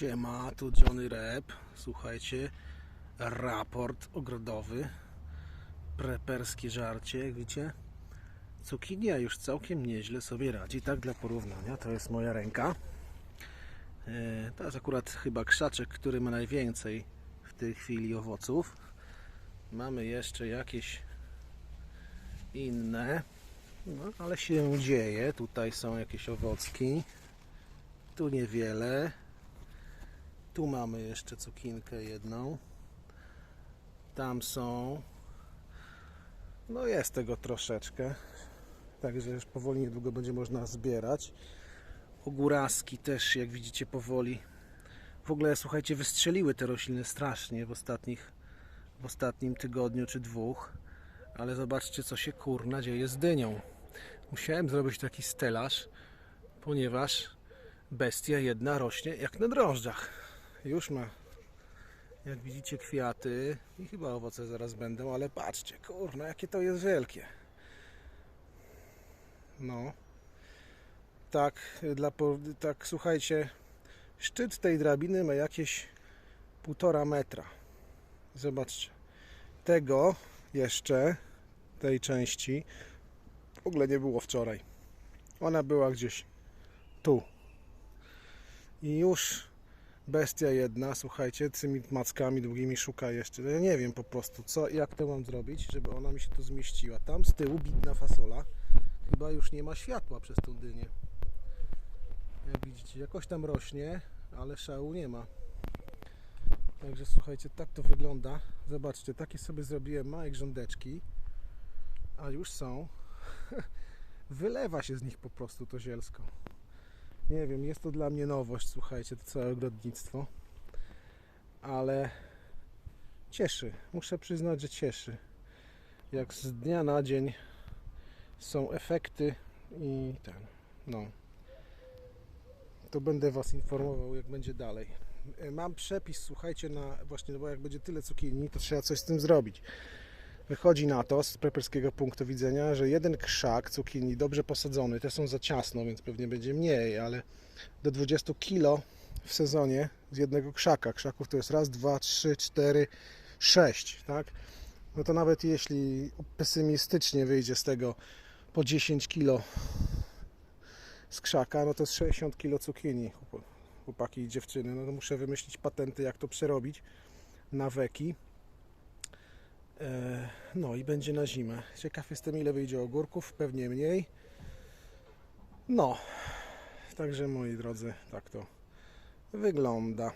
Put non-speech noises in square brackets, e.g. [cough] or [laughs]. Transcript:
Siema, tu Johnny Rep. Słuchajcie, raport ogrodowy. Preperskie żarcie, jak widzicie. Cukinia już całkiem nieźle sobie radzi. Tak dla porównania, to jest moja ręka. E, To jest akurat chyba krzaczek, który ma najwięcej w tej chwili owoców. Mamy jeszcze jakieś inne. No, ale się dzieje. Tutaj są jakieś owocki. Tu niewiele. Tu mamy jeszcze cukinkę jedną. Tam są. No jest tego troszeczkę. Także już powoli niedługo będzie można zbierać. Ogóraski też, jak widzicie, powoli. W ogóle, słuchajcie, wystrzeliły te rośliny strasznie w ostatnich, w ostatnim tygodniu czy dwóch. Ale zobaczcie, co się kurna dzieje z dynią. Musiałem zrobić taki stelaż, ponieważ bestia jedna rośnie jak na drożdżach. Już ma, jak widzicie, kwiaty i chyba owoce zaraz będą, ale patrzcie, kurna, jakie to jest wielkie. No. Tak, dla, tak, słuchajcie, szczyt tej drabiny ma jakieś półtora metra. Zobaczcie. Tego jeszcze, tej części, w ogóle nie było wczoraj. Ona była gdzieś tu. I już bestia jedna, słuchajcie, tymi mackami długimi szuka jeszcze. Ja nie wiem po prostu, co, jak to mam zrobić, żeby ona mi się tu zmieściła. Tam z tyłu bidna fasola. Chyba już nie ma światła przez tą dynię. Jak widzicie, jakoś tam rośnie, ale szału nie ma. Także słuchajcie, tak to wygląda. Zobaczcie, takie sobie zrobiłem małe grządeczki, a już są. [laughs] Wylewa się z nich po prostu to zielsko. Nie wiem, jest to dla mnie nowość, słuchajcie, to całe ogrodnictwo. Ale cieszy, muszę przyznać, że cieszy. Jak z dnia na dzień są efekty i ten, no. To będę Was informował, jak będzie dalej. E, Mam przepis, słuchajcie, na właśnie, no bo jak będzie tyle cukinii, to trzeba coś z tym zrobić. Wychodzi na to z preperskiego punktu widzenia, że jeden krzak cukinii dobrze posadzony, te są za ciasno, więc pewnie będzie mniej, ale do 20 kg w sezonie z jednego krzaka. Krzaków to jest raz, dwa, trzy, cztery, sześć, tak? No to nawet jeśli pesymistycznie wyjdzie z tego po 10 kg z krzaka, no to jest 60 kg cukinii, chłop- chłopaki i dziewczyny. No to muszę wymyślić patenty, jak to przerobić na weki. E, No i będzie na zimę. Ciekaw jestem, ile wyjdzie ogórków, pewnie mniej. No, także moi drodzy, tak to wygląda.